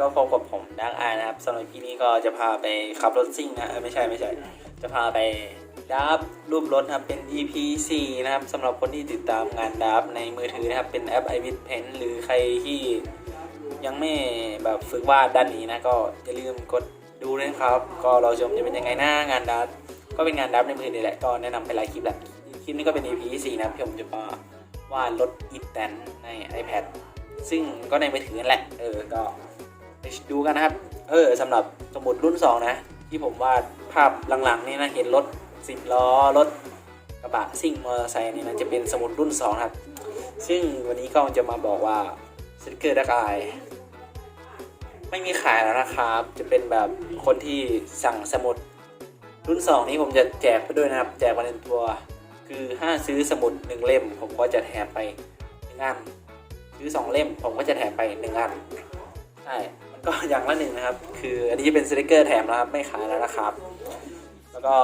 ก็พบกับผมดับแอนนะครับสำหรับที่นี้ก็จะพาไปขับรถซิ่งนะไม่ใช่ไม่ใช่ จะพาไปดับรูปรถนะครับเป็น EP 4นะครับสำหรับคนที่ติดตามงานดับในมือถือนะครับเป็นแอป i w i t Pen หรือใครที่ยังไม่แบบฝึกวาดด้านนี้นะก็อย่าลืมกดดูด้วยนะครับ ก็เราชมจะเป็นยังไงหน้างานดับก็เป็นงานดับในมือถือนี่แหละก็แนะนำไปหลายคลิปแหละคลิปนี้ก็เป็น EP 4นะครับที่ผมจะมาวาดรถอีแตนใน iPad ซึ่งก็ในมือถือนั่นแหละ เออ ก็ ไปดูกันนะครับ เออสำหรับสมุดรุ่น 2 นะ ที่ผมวาดภาพหลังๆ นี่นะ เห็นรถสิบล้อรถกระบะซิ่งมอเตอร์ไซค์นี่นะจะเป็นสมุดรุ่น 2 ครับ ซึ่งวันนี้ก็จะมาบอกว่าสติกเกอร์ดักอายไม่มีขายแล้วนะครับ จะเป็นแบบคนที่สั่งสมุดรุ่น 2 นี้ผมจะแจกไปด้วยนะครับ แจกมาในตัว คือถ้าซื้อสมุดหนึ่งเล่ม ผมก็จะแถมไปหนึ่งอันซื้อสองเล่ม ผมก็จะแถมไปหนึ่งอันใช่ ก็อย่างละหนึ่งนะครับ คืออันนี้จะเป็นสติกเกอร์แถมนะครับ ไม่ขายแล้วนะครับ แล้วก็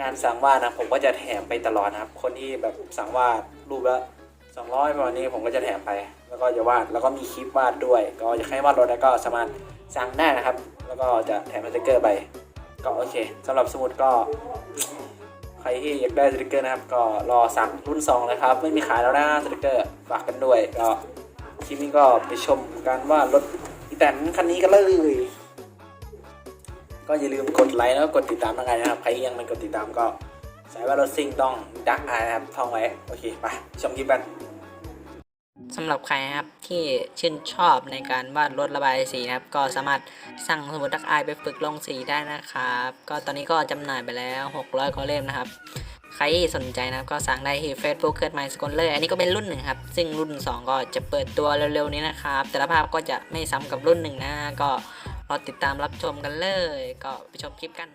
งานสั่งวาดนะผมก็จะแถมไปตลอดนะครับ คนที่แบบสั่งวาดรูปละ200ประมาณนี้ผมก็จะแถมไป แล้วก็จะวาดแล้วก็มีคลิปวาดด้วย ก็จะให้วาดรถแล้วก็สามารถสั่งได้นะครับ แล้วก็จะแถมสติกเกอร์ไป ก็โอเคสำหรับสมุดก็ ใครที่อยากได้สติกเกอร์นะครับ ก็รอสั่งรุ่น2นะครับ ไม่มีขายแล้วนะสติกเกอร์ฝากกันด้วยก็คลิปนี้ก็ไปชมกันว่ารถ แตนคันนี้กันเลย ก็อย่าลืมกดไลค์แล้วก็กดติดตามทางไงนะครับ ใครยังไม่กดติดตามก็สายว่ารถซิ่งต้องดักอายนะครับท่องไว้ โอเคไปชมคลิปกันสำหรับใครนะครับที่ชื่นชอบในการวาดรถระบายสีนะครับ ก็สามารถสั่งสมุดดักอายไปฝึกลงสีได้นะครับ ก็ตอนนี้ก็จำหน่ายไปแล้ว 600กว่าเล่มนะครับ ครสนใจนะครับก็สั่งได้ที่ Facebook เคิร์ดไมสกลเลยอันนี้ก็เป็นรุ่นหนึ่งครับ ซึ่งรุ่น 2 ก็จะเปิดตัวเร็วๆนี้นะครับ แต่ละภาพก็จะไม่ซ้ำกับรุ่นหนึ่งนะก็รอติดตามรับชมกันเลย ก็ไปชมคลิปกัน